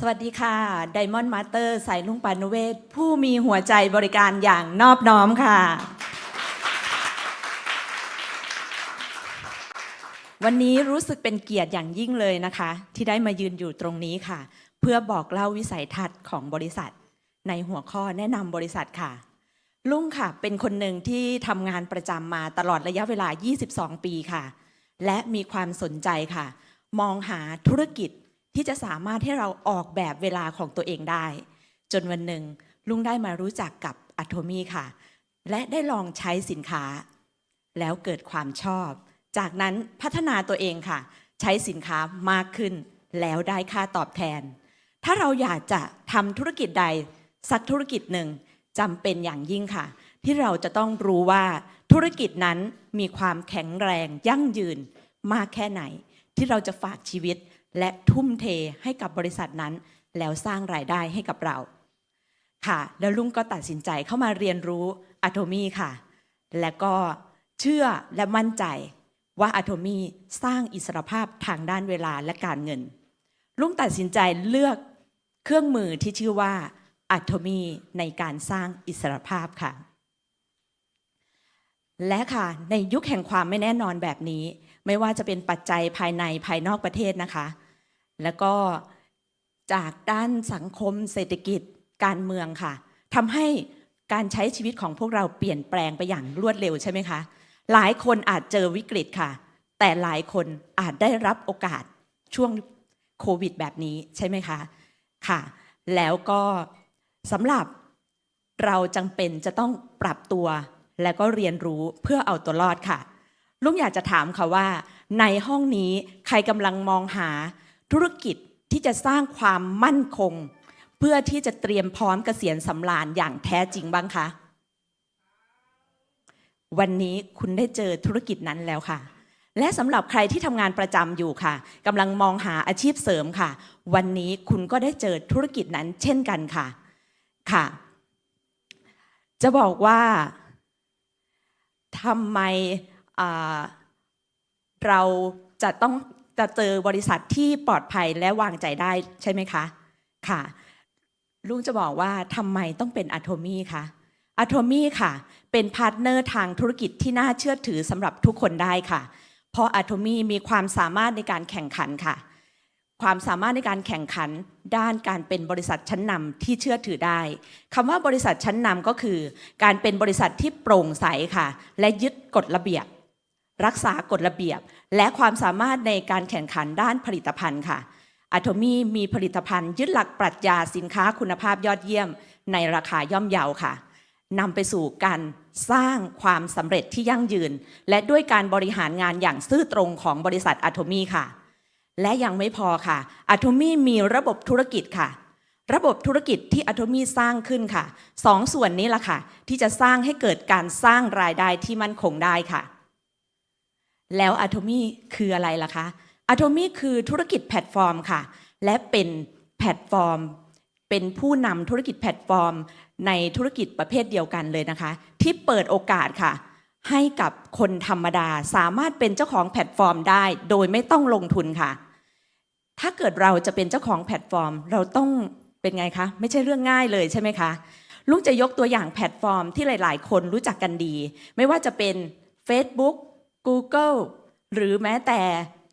สวัสดีค่ะไดมอนด์มาสเตอร์สายลุงปานุเวศ ผู้มีหัวใจบริการอย่างนอบน้อมค่ะ วันนี้รู้สึกเป็นเกียรติอย่างยิ่งเลยนะคะ ที่ได้มายืนอยู่ตรงนี้ค่ะ เพื่อบอกเล่าวิสัยทัศน์ของบริษัท ในหัวข้อแนะนำบริษัทค่ะ ลุงค่ะเป็นคนหนึ่งที่ทำงานประจำมาตลอดระยะเวลา 22 ปีค่ะ และมีความสนใจค่ะ มองหาธุรกิจ ที่จะสามารถให้เราออกแบบเวลาของตัวเองได้ จนวันหนึ่งลุงได้มารู้จักกับอัตโทมีค่ะ และได้ลองใช้สินค้า แล้วเกิดความชอบ จากนั้นพัฒนาตัวเองค่ะ ใช้สินค้ามากขึ้น แล้วได้ค่าตอบแทน ถ้าเราอยากจะทำธุรกิจใด สักธุรกิจหนึ่งจำเป็นอย่างยิ่งค่ะ ที่เราจะต้องรู้ว่าธุรกิจนั้นมีความแข็งแรงยั่งยืนมากแค่ไหน ที่เราจะฝากชีวิต และทุ่มเทให้กับบริษัทนั้น แล้วสร้างรายได้ให้กับเรา ค่ะแล้วลุงก็ตัดสินใจเข้ามาเรียนรู้อะโทมีค่ะ และก็เชื่อและมั่นใจว่าอะโทมีสร้างอิสรภาพทางด้านเวลาและการเงิน ลุงตัดสินใจเลือกเครื่องมือที่ชื่อว่าอะโทมีในการสร้างอิสรภาพค่ะ และค่ะในยุคแห่งความไม่แน่นอนแบบนี้ ไม่ว่าจะเป็นปัจจัยภายในภายนอกประเทศนะคะ แล้วก็จากด้านสังคมเศรษฐกิจการเมืองค่ะทำให้การใช้ชีวิตของพวกเราเปลี่ยนแปลงไปอย่างรวดเร็วใช่ไหมคะ หลายคนอาจเจอวิกฤตค่ะ แต่หลายคนอาจได้รับโอกาสช่วงโควิดแบบนี้ใช่ไหมคะ ค่ะ แล้วก็สำหรับเราจำเป็นจะต้องปรับตัว และก็เรียนรู้เพื่อเอาตัวรอดค่ะ ลุงอยากจะถามค่ะว่า ในห้องนี้ใครกำลังมองหาธุรกิจที่จะสร้างความมั่นคง เพื่อที่จะเตรียมพร้อมเกษียณสำราญอย่างแท้จริงบ้างคะวันนี้คุณได้เจอธุรกิจนั้นแล้วค่ะ และสำหรับใครที่ทำงานประจำอยู่ค่ะกำลังมองหาอาชีพเสริมค่ะ วันนี้คุณก็ได้เจอธุรกิจนั้นเช่นกันค่ะค่ะ จะบอกว่าทำไม เราจะต้องจะเจอบริษัทที่ปลอดภัยและวางใจได้ใช่ไหมคะ ค่ะ ลุงจะบอกว่าทำไมต้องเป็นอะโทมี่คะอะโทมี่ค่ะ เป็นพาร์ทเนอร์ทางธุรกิจที่น่าเชื่อถือสำหรับทุกคนได้ค่ะ เพราะอะโทมี่มีความสามารถในการแข่งขันค่ะ ความสามารถในการแข่งขันด้านการเป็นบริษัทชั้นนำที่เชื่อถือได้คำว่าบริษัทชั้นนำก็คือ การเป็นบริษัทที่โปร่งใสค่ะ และยึดกฎระเบียบ รักษากฎระเบียบ และความสามารถในการแข่งขันด้านผลิตภัณฑ์ค่ะอะโทมีมีผลิตภัณฑ์ยึดหลักปรัชญาสินค้าคุณภาพยอดเยี่ยม ในราคาย่อมเยาค่ะนำไปสู่การสร้างความสำเร็จที่ยั่งยืน และด้วยการบริหารงานอย่างซื่อตรงของบริษัทอะโทมีค่ะ และยังไม่พอค่ะอะโทมีมีระบบธุรกิจค่ะ ระบบธุรกิจที่อะโทมีสร้างขึ้นค่ะสองส่วนนี้ล่ะค่ะ ที่จะสร้างให้เกิดการสร้างรายได้ที่มั่นคงได้ค่ะ แล้วอะโทมี่คืออะไรล่ะคะอะโทมี่คือธุรกิจแพลตฟอร์มค่ะ และเป็นแพลตฟอร์ม เป็นผู้นำธุรกิจแพลตฟอร์ม ในธุรกิจประเภทเดียวกันเลยนะคะ ที่เปิดโอกาสค่ะ ให้กับคนธรรมดาสามารถเป็นเจ้าของแพลตฟอร์มได้ โดยไม่ต้องลงทุนค่ะ ถ้าเกิดเราจะเป็นเจ้าของแพลตฟอร์ม เราต้องเป็นไงคะ ไม่ใช่เรื่องง่ายเลยใช่ไหมคะลุงจะยกตัวอย่างแพลตฟอร์มที่หลาย ๆ คนรู้จักกันดี ไม่ว่าจะเป็น Facebook Google หรือแม้แต่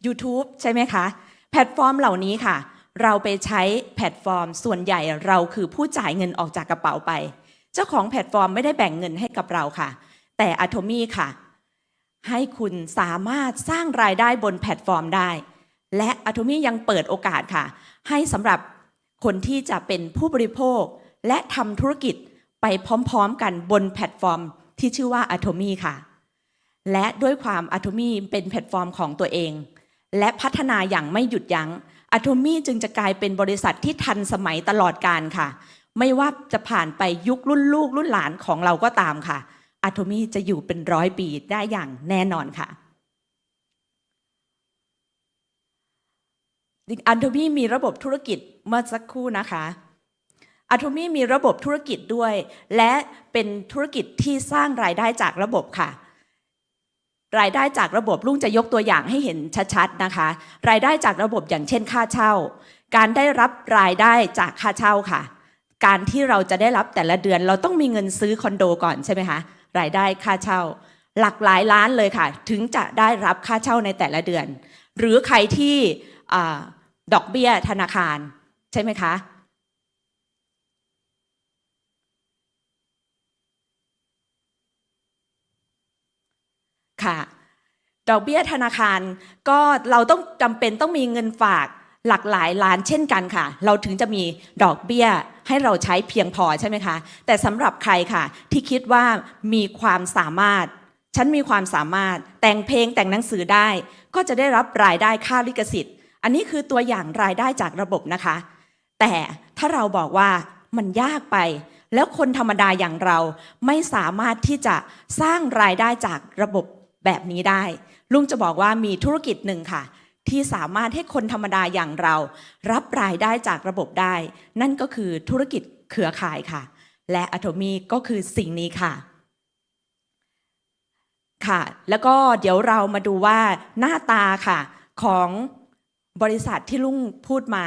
YouTube ใช่ไหมคะ แพลตฟอร์มเหล่านี้ค่ะ เราไปใช้แพลตฟอร์ม ส่วนใหญ่เราคือผู้จ่ายเงินออกจากกระเป๋าไป เจ้าของแพลตฟอร์มไม่ได้แบ่งเงินให้กับเราค่ะ แต่อะโทมีค่ะ ให้คุณสามารถสร้างรายได้บนแพลตฟอร์มได้ และอะโทมียังเปิดโอกาสค่ะ ให้สำหรับคนที่จะเป็นผู้บริโภค และทำธุรกิจไปพร้อมๆ กันบนแพลตฟอร์ม ที่ชื่อว่าอะโทมีค่ะ และด้วยความอะโทมีเป็นแพลตฟอร์มของตัวเอง และพัฒนาอย่างไม่หยุดยัง้งอะโทมีจึงจะกลายเป็นบริษัทที่ทันสมัยตลอดการค่ะ ไม่ว่าจะผ่านไปยุครุ่นลูกรุ่นหลานของเราก็ตามค่ะอะโทมีจะอยู่เป็นร้อยปีได้อย่างแน่นอนค่ะอะโทมีมีระบบธุรกิจเมื่อสักครู่นะคะอะโทมีมีระบบธุรกิจด้วย และเป็นธุรกิจที่สร้างรายได้จากระบบค่ะ รายได้จากระบบลุงจะยกตัวอย่างให้เห็นชัดๆนะคะ รายได้จากระบบอย่างเช่นค่าเช่า การได้รับรายได้จากค่าเช่าค่ะ การที่เราจะได้รับแต่ละเดือนเราต้องมีเงินซื้อคอนโดก่อนใช่ไหมคะรายได้ค่าเช่า หลักหลายล้านเลยค่ะ ถึงจะได้รับค่าเช่าในแต่ละเดือน หรือใครที่อดอกเบี้ยธนาคารใช่ไหมคะ ค่ะ ดอกเบี้ยธนาคารก็เราต้องจำเป็นต้องมีเงินฝากหลักหลายล้านเช่นกันค่ะ เราถึงจะมีดอกเบี้ยให้เราใช้เพียงพอใช่ไหมคะ แต่สำหรับใครค่ะ ที่คิดว่ามีความสามารถ ฉันมีความสามารถแต่งเพลงแต่งหนังสือได้ ก็จะได้รับรายได้ค่าลิขสิทธิ์ อันนี้คือตัวอย่างรายได้จากระบบนะคะ แต่ถ้าเราบอกว่ามันยากไป แล้วคนธรรมดาอย่างเราไม่สามารถที่จะสร้างรายได้จากระบบ แบบนี้ได้ ลุงจะบอกว่ามีธุรกิจหนึ่งค่ะ ที่สามารถให้คนธรรมดาอย่างเรา รับรายได้จากระบบได้ นั่นก็คือธุรกิจเครือข่ายค่ะ และอะโทมีก็คือสิ่งนี้ค่ะค่ะ แล้วก็เดี๋ยวเรามาดูว่าหน้าตาค่ะของบริษัทที่ลุงพูดมา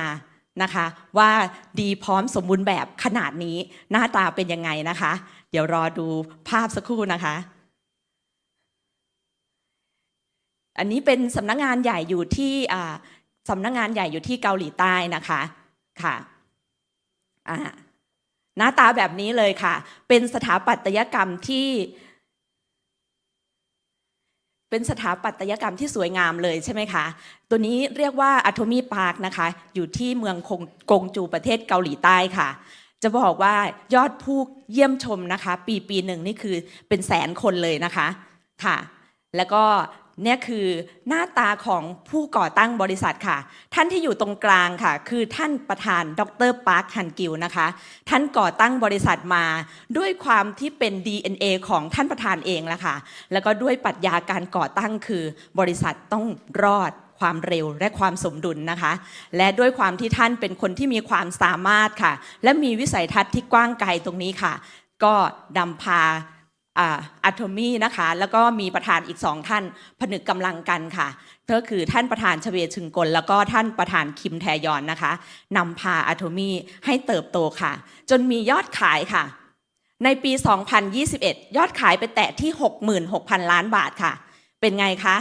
นะคะ ว่าดีพร้อมสมบูรณ์แบบขนาดนี้หน้าตาเป็นยังไงนะคะ เดี๋ยวรอดูภาพสักครู่นะคะ อันนี้เป็นสำนักงานใหญ่อยู่ที่สำนักงานใหญ่อยู่ที่เกาหลีใต้นะคะค่ะหน้าตาแบบนี้เลยค่ะ เป็นสถาปัตยกรรมที่ เป็นสถาปัตยกรรมที่สวยงามเลยใช่ไหมคะ ตัวนี้เรียกว่า Atomy Park นะคะ อยู่ที่เมืองคงกงจูประเทศเกาหลีใต้ค่ะ จะบอกว่ายอดผู้เยี่ยมชมนะคะ ปีปีหนึ่งนี่คือเป็นแสนคนเลยนะคะค่ะ แล้วก็ เนี่ยคือหน้าตาของผู้ก่อตั้งบริษัทค่ะ ท่านที่อยู่ตรงกลางค่ะ คือท่านประธานดรปาร์คฮันกิวนะคะ ท่านก่อตั้งบริษัทมาด้วยความที่เป็น DNA ของท่านประธานเองละค่ะ แล้วก็ด้วยปรัชญาการก่อตั้งคือบริษัทต้องรอดความเร็วและความสมดุลนะคะ และด้วยความที่ท่านเป็นคนที่มีความสามารถค่ะ และมีวิสัยทัศน์ที่กว้างไกลตรงนี้ค่ะ ก็นำพา อะโทมีนะคะ แล้วก็มีประธานอีกสองท่านผนึกกำลังกันค่ะก็คือท่านประธานชเวชึงกล แล้วก็ท่านประธานคิมแทยอนนะคะนำพาอะโทมีให้เติบโตค่ะ จนมียอดขายค่ะ ในปี 2021 ยอดขายไปแตะที่ 66,000 ล้านบาทค่ะ เป็นไงคะ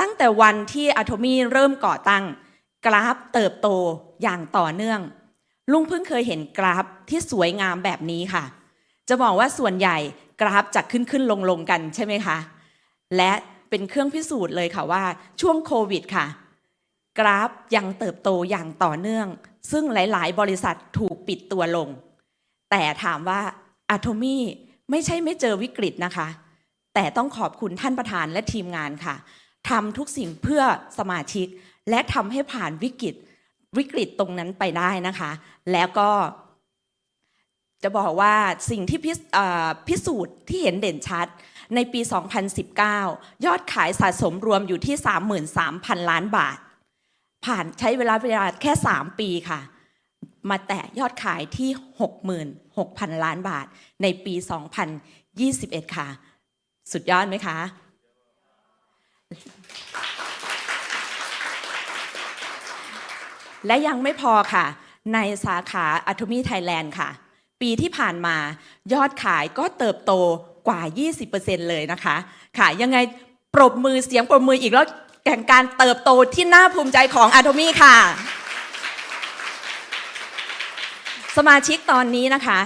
ตั้งแต่วันที่อะโทมีเริ่มก่อตั้ง กราฟเติบโตอย่างต่อเนื่อง ลุงเพิ่งเคยเห็นกราฟที่สวยงามแบบนี้ค่ะจะบอกว่าส่วนใหญ่กราฟจะขึ้นขึ้นลงลงกันใช่ไหมคะ และเป็นเครื่องพิสูจน์เลยค่ะว่าช่วงโควิดค่ะ กราฟยังเติบโตอย่างต่อเนื่อง ซึ่งหลาย ๆ บริษัทถูกปิดตัวลง แต่ถามว่าอะโทมี่ไม่ใช่ไม่เจอวิกฤตนะคะ แต่ต้องขอบคุณท่านประธานและทีมงานค่ะทำทุกสิ่งเพื่อสมาชิก และทำให้ผ่านวิกฤตวิกฤตตรงนั้นไปได้นะคะ แล้วก็ จะบอกว่าสิ่งที่พิพสูจน์ที่เห็นเด่นชัด ในปี 2019 ยอดขายสะสมรวมอยู่ที่ 33,000 ล้านบาท ผ่านใช้เวลาเวลาแค่ 3 ปีค่ะ มาแตะยอดขายที่ 66,000 ล้านบาท ในปี 2021 ค่ะ สุดยอดไหมคะ และยังไม่พอค่ะ ในสาขา Atomy Thailand ค่ะ ปีที่ผ่านมายอดขายก็เติบโตกว่า 20%เลยนะคะ ค่ะ ยังไงปรบมือเสียงปรบมืออีกแล้วแก่งการเติบโตที่น่าภูมิใจของ Atomy ค่ะ สมาชิกตอนนี้นะคะ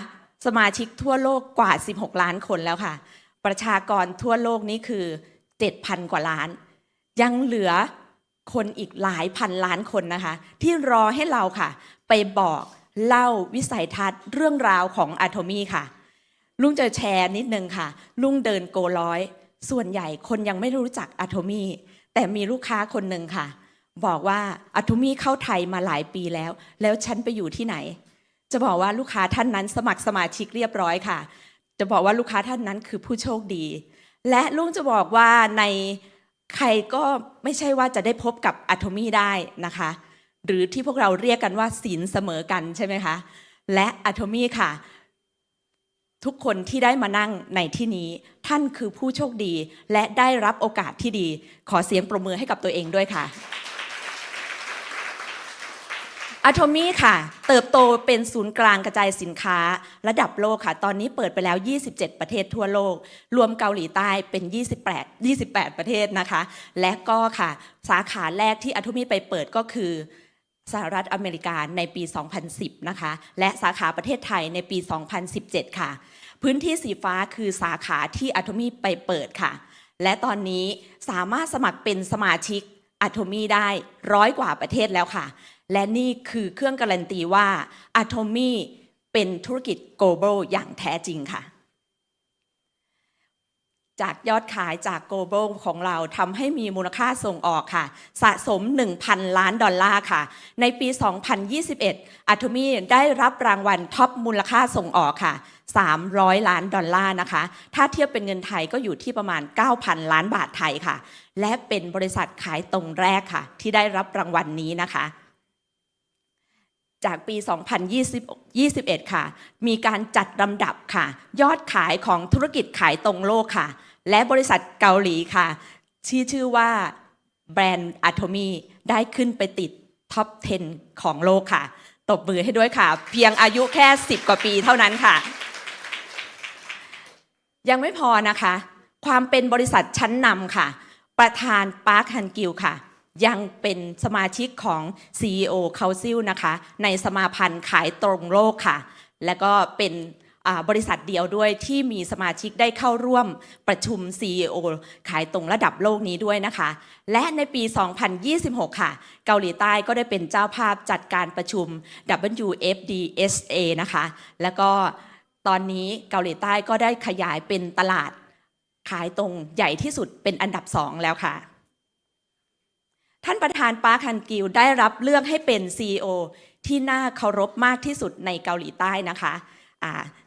สมาชิกทั่วโลกกว่า 16 ล้านคนแล้วค่ะ ประชากรทั่วโลกนี้คือ 7,000 กว่าล้าน ยังเหลือคนอีกหลายพันล้านคนนะคะ ที่รอให้เราค่ะ ไปบอก เล่าวิสัยทัศน์เรื่องราวของอะโทมี่ค่ะ ลุงจะแชร์นิดนึงค่ะ ลุงเดินโกร้อย ส่วนใหญ่คนยังไม่รู้จักอะโทมี่แต่มีลูกค้าคนหนึ่งค่ะ บอกว่าอะโทมี่เข้าไทยมาหลายปีแล้ว แล้วฉันไปอยู่ที่ไหน จะบอกว่าลูกค้าท่านนั้นสมัครสมาชิกเรียบร้อยค่ะ จะบอกว่าลูกค้าท่านนั้นคือผู้โชคดี และลุงจะบอกว่าในใครก็ไม่ใช่ว่าจะได้พบกับอะโทมี่ได้นะคะ หรือที่พวกเราเรียกกันว่าศีลเสมอกันใช่ไหมคะ และอะโทมี่ค่ะ ทุกคนที่ได้มานั่งในที่นี้ ท่านคือผู้โชคดี และได้รับโอกาสที่ดี ขอเสียงปรบมือให้กับตัวเองด้วยค่ะอะโทมี่ค่ะ เติบโตเป็นศูนย์กลางกระจายสินค้า ระดับโลกค่ะ ตอนนี้เปิดไปแล้ว 27 ประเทศทั่วโลก รวมเกาหลีใต้เป็น 28 28 ประเทศนะคะ และก็ค่ะ สาขาแรกที่อะโทมี่ไปเปิดก็คือ สหรัฐอเมริกาในปี 2010 นะคะ และสาขาประเทศไทยในปี 2017 ค่ะ พื้นที่สีฟ้าคือสาขาที่อะโทมี่ไปเปิดค่ะ และตอนนี้สามารถสมัครเป็นสมาชิกอะโทมี่ได้ร้อยกว่าประเทศแล้วค่ะ และนี่คือเครื่องการันตีว่าอะโทมี่เป็นธุรกิจ global อย่างแท้จริงค่ะ จากยอดขายจาก global ของเราทำให้มีมูลค่าส่งออกค่ะ สะสม 1,000 ล้านดอลลาร์ค่ะ ในปี 2021 a t o m y ได้รับรางวัลท็อปมูลค่าส่งออกค่ะ 300 ล้านดอลลาร์นะคะ ถ้าเทียบเป็นเงินไทยก็อยู่ที่ประมาณ 9,000 ล้านบาทไทยค่ะ และเป็นบริษัทขายตรงแรกค่ะ ที่ได้รับรางวัลนี้นะคะจากปี 2021 ค่ะ มีการจัดลำดับค่ะ ยอดขายของธุรกิจขายตรงโลกค่ะ และบริษัทเกาหลีค่ะที่อชื่อว่าแบรนด์อะโทมีได้ขึ้นไปติดท็อป 10 ของโลกค่ะ ตบมือให้ด้วยค่ะ เพียงอายุแค่ 10 กว่าปีเท่านั้นค่ะ ยังไม่พอนะคะ ความเป็นบริษัทชั้นนำค่ะ ประธานปาร์คฮันกิลค่ะ ยังเป็นสมาชิกของ CEO Council นะคะ ในสมาพันธ์ขายตรงโลกค่ะ และก็เป็น บริษัทเดียวด้วยที่มีสมาชิกได้เข้าร่วมประชุม CEO ขายตรงระดับโลกนี้ด้วยนะคะ และในปี 2026 ค่ะ เกาหลีใต้ก็ได้เป็นเจ้าภาพจัดการประชุม WFDSA นะคะ แล้วก็ตอนนี้เกาหลีใต้ก็ได้ขยายเป็นตลาดขายตรงใหญ่ที่สุดเป็นอันดับสองแล้วค่ะ ท่านประธานปาร์คฮันกิลได้รับเลือกให้เป็น CEO ที่น่าเคารพมากที่สุดในเกาหลีใต้นะคะ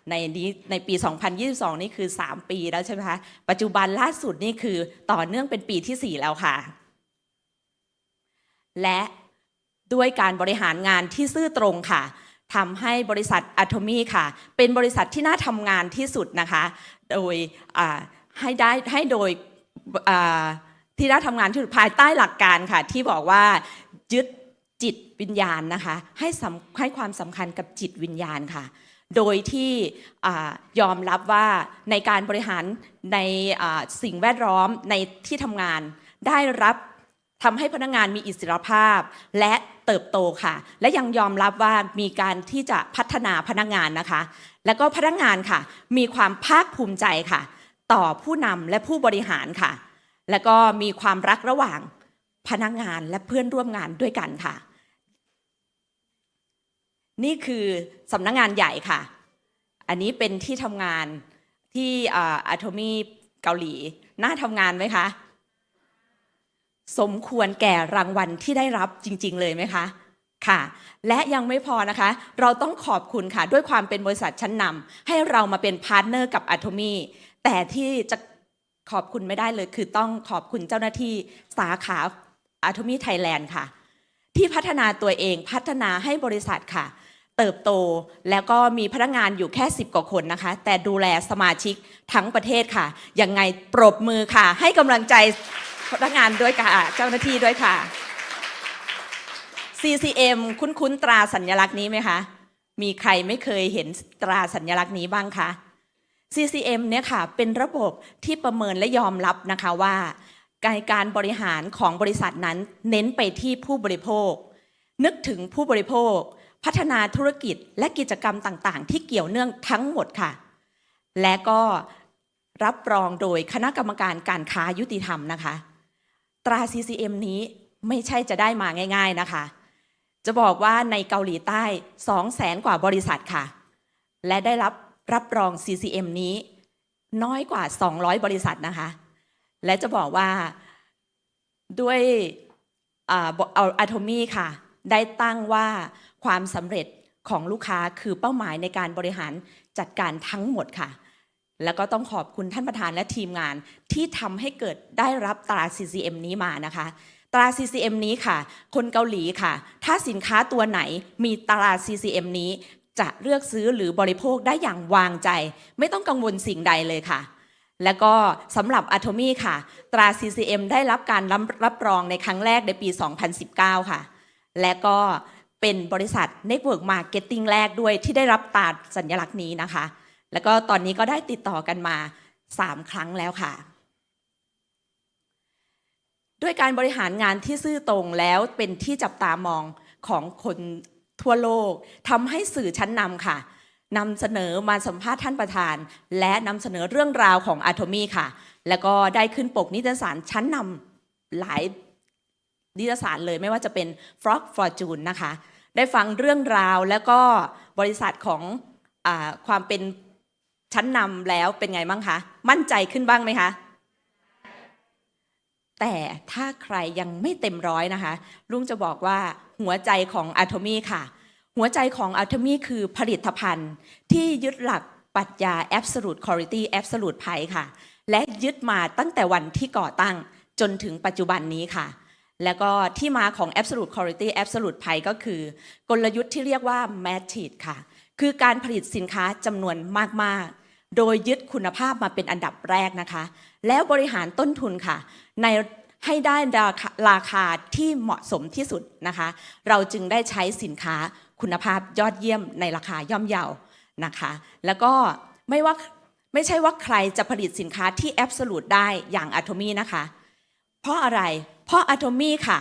ในนี้ในปี 2022 นี่คือ 3 ปีแล้วใช่ไหมคะ ปัจจุบันล่าสุดนี่คือต่อเนื่องเป็นปีที่ 4 แล้วค่ะ และด้วยการบริหารงานที่ซื่อตรงค่ะทำให้บริษัทอะโทมีค่ะ เป็นบริษัทที่น่าทำงานที่สุดนะคะ โดยให้ได้ให้โดยที่น่าทำงานที่สุดภายใต้หลักการค่ะ ที่บอกว่ายึดจิตวิญญาณนะคะ ให้ให้ความสำคัญกับจิตวิญญาณค่ะ โดยที่ยอมรับว่าในการบริหารในสิ่งแวดล้อมในที่ทำงานได้รับทำให้พนักงานมีอิสรภาพและเติบโตค่ะ และยังยอมรับว่ามีการที่จะพัฒนาพนักงานนะคะ แล้วก็พนักงานค่ะ มีความภาคภูมิใจค่ะ ต่อผู้นำและผู้บริหารค่ะ แล้วก็มีความรักระหว่างพนักงานและเพื่อนร่วมงานด้วยกันค่ะ นี่คือสำนักงงานใหญ่ค่ะ อันนี้เป็นที่ทำงานที่อะโทมีเกาหลี น่าทำงานไหมคะ สมควรแก่รางวัลที่ได้รับจริง ๆ เลยไหมคะค่ะและยังไม่พอนะคะ เราต้องขอบคุณค่ะ ด้วยความเป็นบริษัทชั้นนำให้เรามาเป็นพาร์ทเนอร์กับอะโทมีแต่ที่จะขอบคุณไม่ได้เลย คือต้องขอบคุณเจ้าหน้าที่สาขาอะโทมีไทยแลนด์ค่ะ ที่พัฒนาตัวเองพัฒนาให้บริษัทค่ะ เติบโต แล้วก็มีพนักงานอยู่แค่ 10 กว่าคนนะคะ แต่ดูแลสมาชิกทั้งประเทศค่ะ ยังไงปรบมือค่ะ ให้กำลังใจพนักงานด้วยค่ะ เจ้าหน้าที่ด้วยค่ะ CCM คุ้นๆตราสัญลักษณ์นี้ไหมคะ มีใครไม่เคยเห็นตราสัญลักษณ์นี้บ้างคะ CCM เนี่ยค่ะเป็นระบบที่ประเมินและยอมรับนะคะว่า การการบริหารของบริษัทนั้นเน้นไปที่ผู้บริโภค นึกถึงผู้บริโภค พัฒนาธุรกิจและกิจกรรมต่างๆ ที่เกี่ยวเนื่องทั้งหมดค่ะ และก็รับรองโดยคณะกรรมการการค้ายุติธรรมนะคะ ตรา CCM นี้ไม่ใช่จะได้มาง่าย ๆนะคะ จะบอกว่าในเกาหลีใต้2 0แสนกว่าบริษัทค่ะ และได้รับรับรอง CCM นี้ น้อยกว่า 200 บริษัทนะคะ และจะบอกว่าด้วยอะโทมีค่ะ ได้ตั้งว่าความสำเร็จของลูกค้าคือเป้าหมายในการบริหารจัดการทั้งหมดค่ะ แล้วก็ต้องขอบคุณท่านประธานและทีมงานที่ทำให้เกิดได้รับตรา CCM นี้มานะคะ ตรา CCM นี้ค่ะ คนเกาหลีค่ะ ถ้าสินค้าตัวไหนมีตรา CCM นี้จะเลือกซื้อหรือบริโภคได้อย่างวางใจ ไม่ต้องกังวลสิ่งใดเลยค่ะ แล้วก็สำหรับ a t o m y ค่ะ ตรา CCM ได้รับการรับรองในครั้งแรกในปี 2019 ค่ะ และก็เป็นบริษัท Network Marketing แรกด้วยที่ได้รับตราสัญลักษณ์นี้นะคะ แล้วก็ตอนนี้ก็ได้ติดต่อกันมา 3 ครั้งแล้วค่ะ ด้วยการบริหารงานที่ซื่อตรงแล้วเป็นที่จับตามองของคนทั่วโลกทำให้สื่อชั้นนำค่ะนำเสนอมาสัมภาษณ์ท่านประธาน และนำเสนอเรื่องราวของอะโทมีค่ะ แล้วก็ได้ขึ้นปกนิตยสารชั้นนำหลาย นิตยสารเลยไม่ว่าจะเป็น Frog Fortune นะคะ ได้ฟังเรื่องราวแล้วก็บริษัทของอความเป็นชั้นนำแล้วเป็นไงบ้างคะ มั่นใจขึ้นบ้างไหมคะ แต่ถ้าใครยังไม่เต็มร้อยนะคะ ลุงจะบอกว่าหัวใจของอะโทมีค่ะ หัวใจของอะโทมีคือผลิตภัณฑ์ที่ยึดหลักปรัชญา absolute quality absolute price ค่ะ และยึดมาตั้งแต่วันที่ก่อตั้งจนถึงปัจจุบันนี้ค่ะ แล้วก็ที่มาของ absolute quality absolute price ก็คือ กลยุทธ์ที่เรียกว่า match ค่ะ คือการผลิตสินค้าจำนวนมาก ๆ โดยยึดคุณภาพมาเป็นอันดับแรกนะคะ แล้วบริหารต้นทุนค่ะ ในให้ได้ราคาราคาที่เหมาะสมที่สุดนะคะ เราจึงได้ใช้สินค้าคุณภาพยอดเยี่ยมในราคาย่อมเยานะคะ แล้วก็ไม่ว่าไม่ใช่ว่าใครจะผลิตสินค้าที่แอบสูตได้อย่างอะโทมีนะคะ เพราะอะไร เพราะอะโทมีค่ะ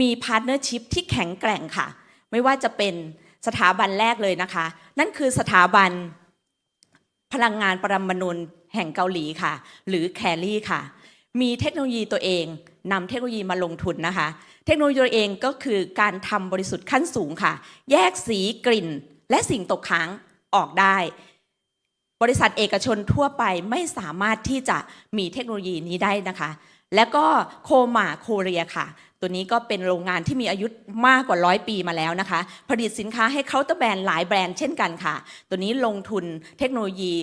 มีพาร์ทเนอร์ชิพที่แข็งแกร่งค่ะ ไม่ว่าจะเป็นสถาบันแรกเลยนะคะ นั่นคือสถาบันพลังงานปรมาณูแห่งเกาหลีค่ะ หรือแคลรี่ค่ะ มีเทคโนโลยีตัวเองนำเทคโนโลยีมาลงทุนนะคะ เทคโนโลยีตัวเองก็คือการทำบริสุทธิ์ขั้นสูงค่ะ แยกสีกลิ่น และสิ่งตกค้างออกได้ บริษัทเอกชนทั่วไปไม่สามารถที่จะมีเทคโนโลยีนี้ได้นะคะ แล้วก็โคมาโคเรียค่ะ ตัวนี้ก็เป็นโรงงานที่มีอายุมากกว่าร้อยปีมาแล้วนะคะ ผลิตสินค้าให้เคาน์เตอร์แบรนด์หลายแบรนด์เช่นกันค่ะ ตัวนี้ลงทุนเทคโนโลยี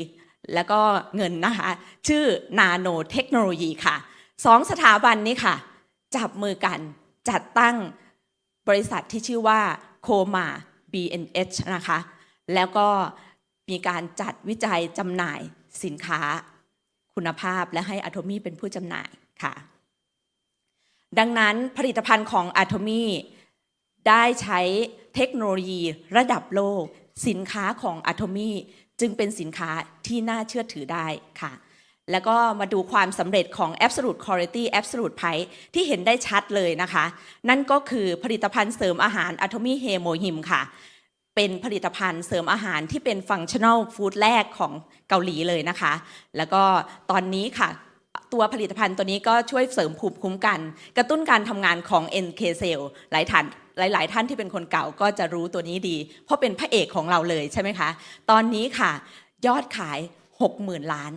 แล้วก็เงินนะคะ ชื่อนาโนเทคโนโลยีค่ะสองสถาบันนี้ค่ะ จับมือกันจัดตั้งบริษัทที่ชื่อว่าโคมา BNH นะคะ แล้วก็ มีการจัดวิจัยจำหน่ายสินค้าคุณภาพและให้อะโทมีเป็นผู้จำหน่ายค่ะ ดังนั้นผลิตภัณฑ์ของอะโทมีได้ใช้เทคโนโลยีระดับโลก สินค้าของอะโทมีจึงเป็นสินค้าที่น่าเชื่อถือได้ค่ะ แล้วก็มาดูความสำเร็จของ Absolute Quality Absolute Price ที่เห็นได้ชัดเลยนะคะ นั่นก็คือผลิตภัณฑ์เสริมอาหาร Atomy h e m o h i m ค่ะ เป็นผลิตภัณฑ์เสริมอาหารที่เป็นฟังชั่น a ลฟู้ดแรกของเกาหลีเลยนะคะ แล้วก็ตอนนี้ค่ะตัวผลิตภัณฑ์ตัวนี้ก็ช่วยเสริมภูมิคุ้มกัน กระตุ้นการทำงานของ NK cell หลายท่านหลาย ๆ ท่านที่เป็นคนเก่าก็จะรู้ตัวนี้ดี เพราะเป็นพระเอกของเราเลยใช่ไหมคะ ตอนนี้ค่ะ ยอดขาย 60,000 ล้าน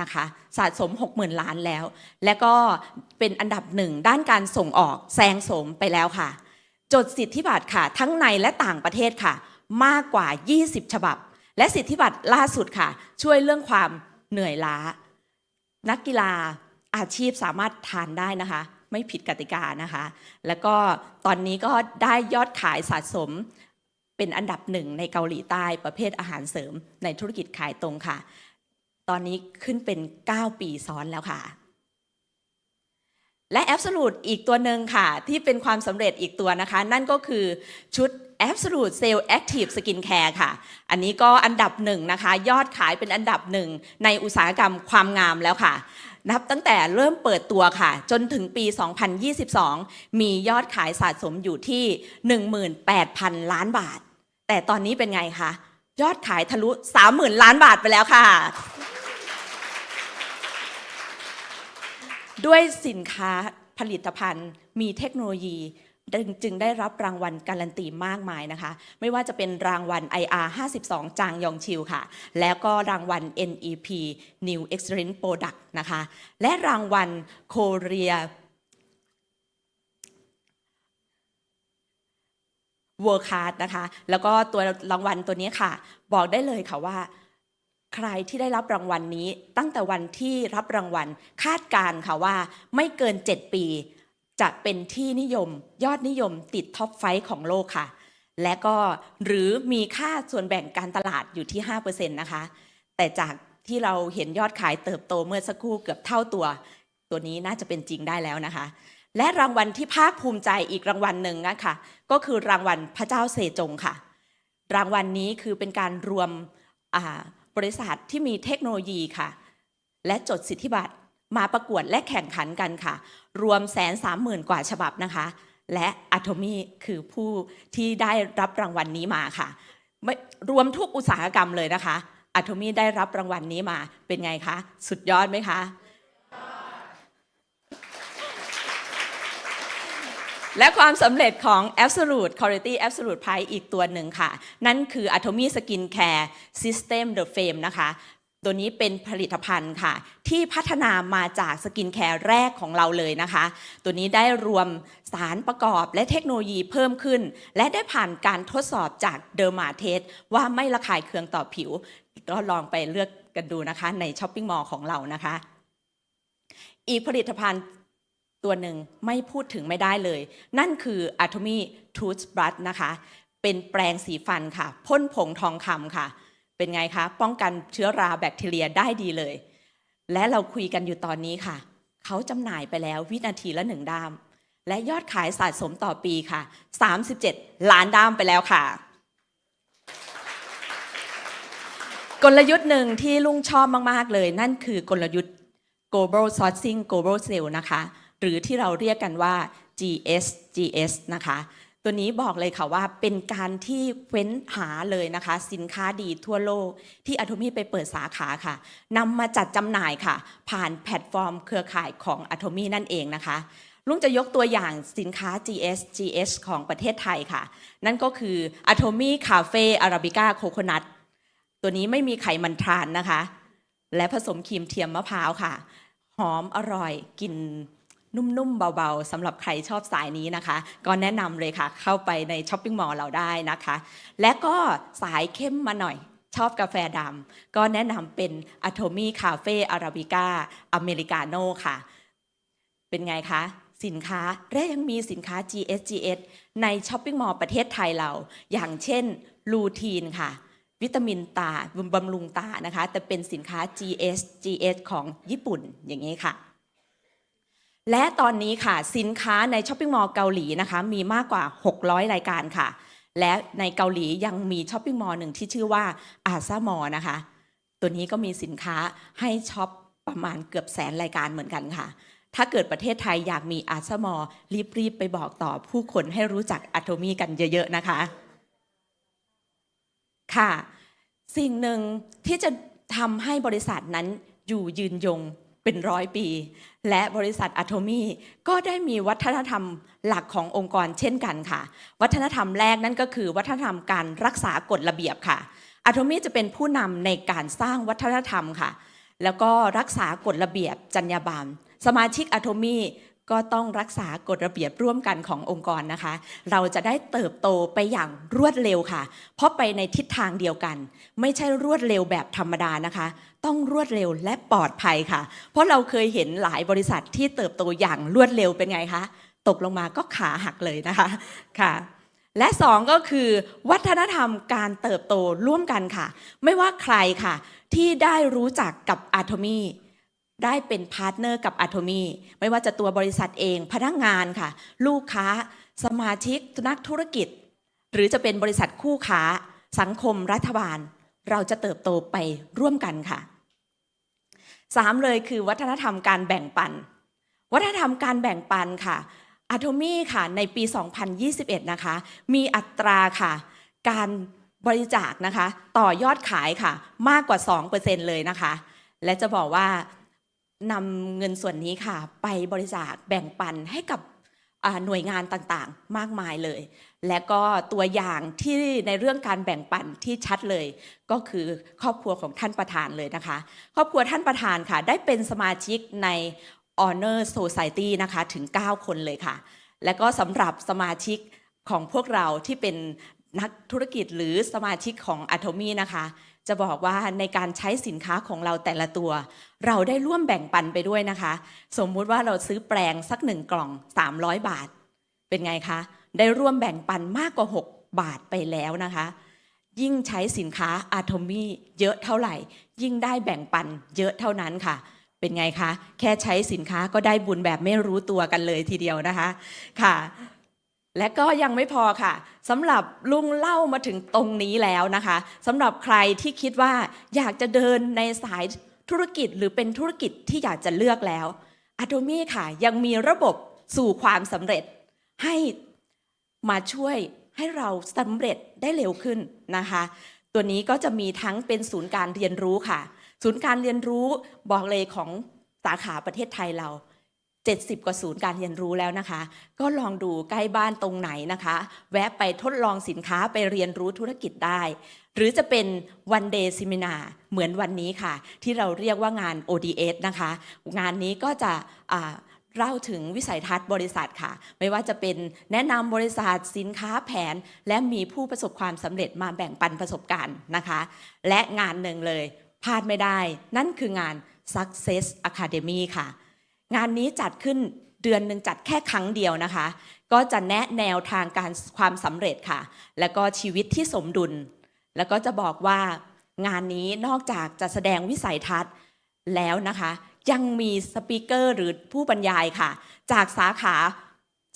นะคะสะสม 60,000 ล้านแล้ว และก็เป็นอันดับหนึ่งด้านการส่งออกแซงสมไปแล้วค่ะ จดสิทธิบัตรค่ะ ทั้งในและต่างประเทศค่ะ มากกว่า 20 ฉบับ และสิทธิบัตรล่าสุดค่ะ ช่วยเรื่องความเหนื่อยล้า นักกีฬาอาชีพสามารถทานได้นะคะ ไม่ผิดกติกานะคะ แล้วก็ตอนนี้ก็ได้ยอดขายสะสมเป็นอันดับหนึ่งในเกาหลีใต้ประเภทอาหารเสริมในธุรกิจขายตรงค่ะ ตอนนี้ขึ้นเป็น 9 ปีซ้อนแล้วค่ะ และ Absolute อีกตัวหนึ่งค่ะ ที่เป็นความสำเร็จอีกตัวนะคะ นั่นก็คือชุด Absolute Cell Active Skin Care ค่ะ อันนี้ก็อันดับหนึ่งนะคะ ยอดขายเป็นอันดับหนึ่งในอุตสาหกรรมความงามแล้วค่ะ นับตั้งแต่เริ่มเปิดตัวค่ะ จนถึงปี 2022 มียอดขายสะสมอยู่ที่ 18,000 ล้านบาท แต่ตอนนี้เป็นไงคะ ยอดขายทะลุ 30,000 ล้านบาทไปแล้วค่ะด้วยสินค้าผลิตภัณฑ์มีเทคโนโลยี จึงได้รับรางวัลการันตีมากมายนะคะ ไม่ว่าจะเป็นรางวัล IR 52 จางยองชิวค่ะ แล้วก็รางวัล NEP New Excellent Product นะคะ และรางวัล Korea World Card นะคะ แล้วก็ตัวรางวัลตัวนี้ค่ะ บอกได้เลยค่ะว่าใครที่ได้รับรางวัลนี้ตั้งแต่วันที่รับรางวัลคาดการ์ค่ะว่าไม่เกิน 7 ปี จะเป็นที่นิยมยอดนิยมติดท็อปไฟว์ของโลกค่ะ และก็หรือมีค่าส่วนแบ่งการตลาดอยู่ที่ 5%นะคะ แต่จากที่เราเห็นยอดขายเติบโตเมื่อสักครู่เกือบเท่าตัว ตัวนี้น่าจะเป็นจริงได้แล้วนะคะ และรางวัลที่ภาคภูมิใจอีกรางวัลหนึ่งนะคะก็คือรางวัลพระเจ้าเซจงค่ะ รางวัลนี้คือเป็นการรวมบริษัทที่มีเทคโนโลยีค่ะ และจดสิทธิบัตร มาประกวดและแข่งขันกันค่ะ รวมแสนสามหมื่นกว่าฉบับนะคะ และอะโทมี่คือผู้ที่ได้รับรางวัลนี้มาค่ะ รวมทุกอุตสาหกรรมเลยนะคะอะโทมี่ได้รับรางวัลนี้มาเป็นไงคะ สุดยอดไหมคะและความสำเร็จของ Absolute Quality Absolute Price อีกตัวหนึ่งค่ะ นั่นคือ Atomy Skin Care System The Fame นะคะ ตัวนี้เป็นผลิตภัณฑ์ค่ะ ที่พัฒนามาจากสกินแคร์แรกของเราเลยนะคะ ตัวนี้ได้รวมสารประกอบและเทคโนโลยีเพิ่มขึ้น และได้ผ่านการทดสอบจากเดอร์มาเทสว่าไม่ระคายเคืองต่อผิว ก็ลองไปเลือกกันดูนะคะในช้อปปิ้งมอลล์ของเรานะคะ อีกผลิตภัณฑ์ตัวหนึ่งไม่พูดถึงไม่ได้เลย นั่นคือ Atomy Toothbrush นะคะ เป็นแปรงสีฟันค่ะพ่นผงทองคำค่ะ เป็นไงคะ ป้องกันเชื้อราแบคทีเรียได้ดีเลย และเราคุยกันอยู่ตอนนี้ค่ะ เขาจำหน่ายไปแล้ววินาทีละหนึ่งด้าม และยอดขายสะสมต่อปีค่ะ 37 ล้านด้ามไปแล้วค่ะ กลยุทธ์หนึ่งที่ลุงชอบมาก ๆ เลย นั่นคือกลยุทธ์ global sourcing global sale นะคะ หรือที่เราเรียกกันว่า GS GS นะคะ ตัวนี้บอกเลยค่ะว่าเป็นการที่เฟ้นหาเลยนะคะ สินค้าดีทั่วโลก ที่อะโทมีไปเปิดสาขาค่ะนำมาจัดจำหน่ายค่ะ ผ่านแพลตฟอร์มเครือข่ายของอะโทมีนั่นเองนะคะลุงจะยกตัวอย่างสินค้า GS GS ของประเทศไทยค่ะ นั่นก็คือ Atomy Cafe Arabica Coconut ตัวนี้ไม่มีไขมันทรานนะคะ และผสมครีมเทียมมะพร้าวค่ะ หอมอร่อยกลิ่น นุ่มๆ เบาๆสำหรับใครชอบสายนี้นะคะ ก็แนะนำเลยค่ะ เข้าไปในช้อปปิ้งมอลล์เราได้นะคะ และก็สายเข้มมาหน่อยชอบกาแฟดำก็แนะนำเป็น Atomy Cafe Arabica Americano ค่ะ เป็นไงคะ สินค้าและยังมีสินค้า GSGS ในช้อปปิ้งมอลล์ประเทศไทยเรา อย่างเช่นลูทีนค่ะวิตามินตาบำรุงตานะคะ แต่เป็นสินค้า GS GS ของญี่ปุ่นอย่างนี้ค่ะ และตอนนี้ค่ะสินค้าในช้อปปิ้งมอลล์เกาหลีนะคะมีมากกว่า 600 รายการค่ะ และในเกาหลียังมีช้อปปิ้งมอลล์หนึ่งที่ชื่อว่าอาซามอนะคะ ตัวนี้ก็มีสินค้าให้ช็อปประมาณเกือบแสนรายการเหมือนกันค่ะ ถ้าเกิดประเทศไทยอยากมีอาซามอลรีบๆไปบอกต่อผู้คนให้รู้จักอะโทมีกันเยอะๆนะคะ ค่ะ สิ่งหนึ่งที่จะทำให้บริษัทนั้นอยู่ยืนยง เป็นร้อยปี และบริษัทอะโทมีก็ได้มีวัฒนธรรมหลักขององค์กรเช่นกันค่ะ วัฒนธรรมแรกนั่นก็คือ วัฒนธรรมการรักษากฎระเบียบค่ะอะโทมีจะเป็นผู้นำในการสร้างวัฒนธรรมค่ะ แล้วก็รักษากฎระเบียบจรรยาบรรณสมาชิกอะโทมี ก็ต้องรักษากฎระเบียบร่วมกันขององค์กรนะคะ เราจะได้เติบโตไปอย่างรวดเร็วค่ะ เพราะไปในทิศทางเดียวกัน ไม่ใช่รวดเร็วแบบธรรมดานะคะ ต้องรวดเร็วและปลอดภัยค่ะ เพราะเราเคยเห็นหลายบริษัทที่เติบโตอย่างรวดเร็วเป็นไงคะ ตกลงมาก็ขาหักเลยนะคะค่ะและสองก็คือวัฒนธรรมการเติบโตร่วมกันค่ะ ไม่ว่าใครค่ะ ที่ได้รู้จักกับอะโทมี ได้เป็นพาร์ทเนอร์กับอะโทมีไม่ว่าจะตัวบริษัทเอง พนักงานค่ะ ลูกค้า สมาชิกนักธุรกิจ หรือจะเป็นบริษัทคู่ค้า สังคมรัฐบาล เราจะเติบโตไปร่วมกันค่ะสามเลยคือวัฒนธรรมการแบ่งปัน วัฒนธรรมการแบ่งปันค่ะอะโทมีค่ะในปี 2021 นะคะ มีอัตราค่ะ การบริจาคนะคะ ต่อยอดขายค่ะ มากกว่า 2%เลยนะคะ และจะบอกว่า นำเงินส่วนนี้ค่ะ ไปบริจาคแบ่งปันให้กับหน่วยงานต่างๆ มากมายเลย และก็ตัวอย่างที่ในเรื่องการแบ่งปันที่ชัดเลย ก็คือครอบครัวของท่านประธานเลยนะคะ ครอบครัวท่านประธานค่ะ ได้เป็นสมาชิกใน Honor Society นะคะถึง 9 คนเลยค่ะ และก็สำหรับสมาชิกของพวกเราที่เป็นนักธุรกิจหรือสมาชิกของ Atomy นะคะ จะบอกว่าในการใช้สินค้าของเราแต่ละตัว เราได้ร่วมแบ่งปันไปด้วยนะคะ สมมุติว่าเราซื้อแปลงสักหนึ่งกล่อง 300 บาท เป็นไงคะ ได้ร่วมแบ่งปันมากกว่า 6 บาทไปแล้วนะคะ ยิ่งใช้สินค้า Atomy เยอะเท่าไหร่ ยิ่งได้แบ่งปันเยอะเท่านั้นค่ะเป็นไงคะ แค่ใช้สินค้าก็ได้บุญแบบไม่รู้ตัวกันเลยทีเดียวนะคะ ค่ะ และก็ยังไม่พอค่ะสำหรับลุงเล่ามาถึงตรงนี้แล้วนะคะสำหรับใครที่คิดว่าอยากจะเดินในสายธุรกิจหรือเป็นธุรกิจที่อยากจะเลือกแล้วอะโ o มี่ค่ะ ยังมีระบบสู่ความสำเร็จ ให้มาช่วยให้เราสำเร็จได้เร็วขึ้นนะคะ ตัวนี้ก็จะมีทั้งเป็นศูนย์การเรียนรู้ค่ะ ศูนย์การเรียนรู้บอกเลยของสาขาประเทศไทยเรา 70 กว่าศูนย์การเรียนรู้แล้วนะคะ ก็ลองดูใกล้บ้านตรงไหนนะคะ แวะไปทดลองสินค้าไปเรียนรู้ธุรกิจได้ หรือจะเป็น one day seminar เหมือนวันนี้ค่ะ ที่เราเรียกว่างาน ODS นะคะ งานนี้ก็จะเล่าถึงวิสัยทัศน์บริษัทค่ะ ไม่ว่าจะเป็นแนะนำบริษัทสินค้าแผน และมีผู้ประสบความสำเร็จมาแบ่งปันประสบการณ์นะคะ และงานหนึ่งเลยพลาดไม่ได้ นั่นคืองาน Success Academy ค่ะ งานนี้จัดขึ้นเดือนหนึ่งจัดแค่ครั้งเดียวนะคะ ก็จะแนะแนวทางการความสำเร็จค่ะ แล้วก็ชีวิตที่สมดุล แล้วก็จะบอกว่างานนี้นอกจากจะแสดงวิสัยทัศน์แล้วนะคะ ยังมีสปีกเกอร์หรือผู้บรรยายค่ะ จากสาขา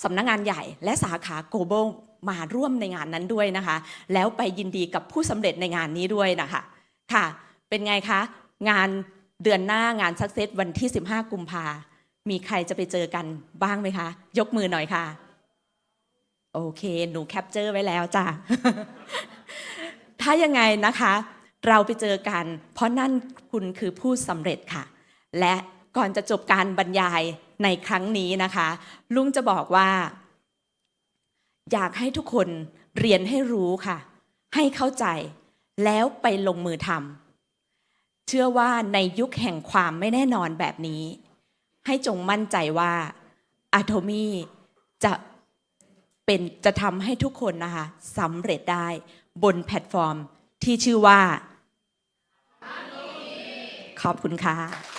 สำนักงานใหญ่ และสาขา global มาร่วมในงานนั้นด้วยนะคะ แล้วไปยินดีกับผู้สำเร็จในงานนี้ด้วยนะคะค่ะ เป็นไงคะ งานเดือนหน้างาน Success วันที่ 15 กุมภา มีใครจะไปเจอกันบ้างไหมคะ ยกมือหน่อยค่ะ โอเค หนูแคปเจอร์ไว้แล้วจ้ะ ถ้ายังไงนะคะ เราไปเจอกัน เพราะนั่นคุณคือผู้สำเร็จค่ะ และก่อนจะจบการบรรยายในครั้งนี้นะคะ ลุงจะบอกว่า อยากให้ทุกคนเรียนให้รู้ค่ะ ให้เข้าใจ แล้วไปลงมือทำเชื่อว่าในยุคแห่งความไม่แน่นอนแบบนี้ ให้จงมั่นใจว่าอะโทมี่จะเป็นจะทำให้ทุกคนนะคะสำเร็จได้บนแพลตฟอร์มที่ชื่อว่า ขอบคุณค่ะ